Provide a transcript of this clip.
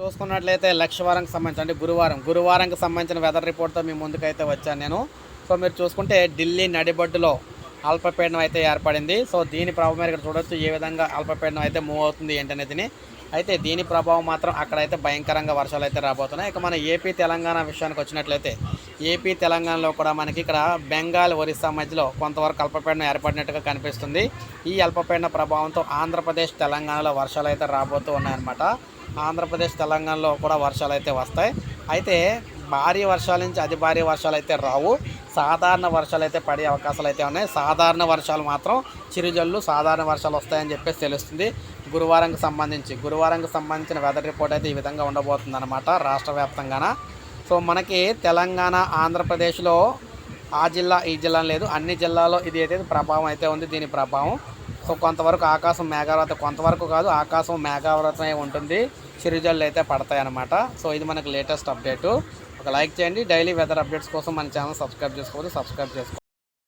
చూసుకున్నట్లయితే లక్షవారంకి సంబంధించి అంటే గురువారం గురువారంకి సంబంధించిన వెదర్ రిపోర్ట్తో మీ ముందుకైతే వచ్చాను నేను. సో మీరు చూసుకుంటే ఢిల్లీ నడిబడ్డులో అల్పపీడనం అయితే ఏర్పడింది. సో దీని ప్రభావం ఇక్కడ చూడొచ్చు ఏ విధంగా అల్పపీడనం అయితే మూవ్ అవుతుంది ఏంటనేది అయితే దీని ప్రభావం మాత్రం అక్కడైతే భయంకరంగా వర్షాలు అయితే రాబోతున్నాయి. ఇక మన ఏపీ తెలంగాణ విషయానికి వచ్చినట్లయితే ఏపీ తెలంగాణలో కూడా మనకి ఇక్కడ బెంగాల్ ఒరిస్సా మధ్యలో కొంతవరకు అల్పపీడనం ఏర్పడినట్టుగా కనిపిస్తుంది. ఈ అల్పపీడన ప్రభావంతో ఆంధ్రప్రదేశ్ తెలంగాణలో వర్షాలు అయితే రాబోతూ ఉన్నాయన్నమాట. ఆంధ్రప్రదేశ్ తెలంగాణలో కూడా వర్షాలు అయితే వస్తాయి. అయితే భారీ వర్షాల నుంచి అతి భారీ వర్షాలు అయితే రావు. సాధారణ వర్షాలు అయితే పడే అవకాశాలు అయితే ఉన్నాయి. సాధారణ వర్షాలు మాత్రం చిరుజల్లు సాధారణ వర్షాలు వస్తాయని చెప్పేసి తెలుస్తుంది. గురువారంకి సంబంధించి గురువారంకి సంబంధించిన వెదర్ రిపోర్ట్ అయితే ఈ విధంగా ఉండబోతుంది అనమాట రాష్ట్ర వ్యాప్తంగాన. సో మనకి తెలంగాణ ఆంధ్రప్రదేశ్లో ఆ జిల్లా ఈ జిల్లా లేదు. అన్ని జిల్లాలో ఇది అయితే ప్రభావం అయితే ఉంది దీని ప్రభావం. సో కొంతవరకు ఆకాశం మేఘావృతం కొంతవరకు కాదు ఆకాశం మేఘావృతమై ఉంటుంది. చిరుజల్లు అయితే పడతాయి అన్నమాట సో ఇది మనకు లేటెస్ట్ అప్డేటు ఒక లైక్ చేయండి. డైలీ వెదర్ అప్డేట్స్ కోసం మన ఛానల్ సబ్స్క్రైబ్ చేసుకోవచ్చు సబ్స్క్రైబ్ చేసుకోండి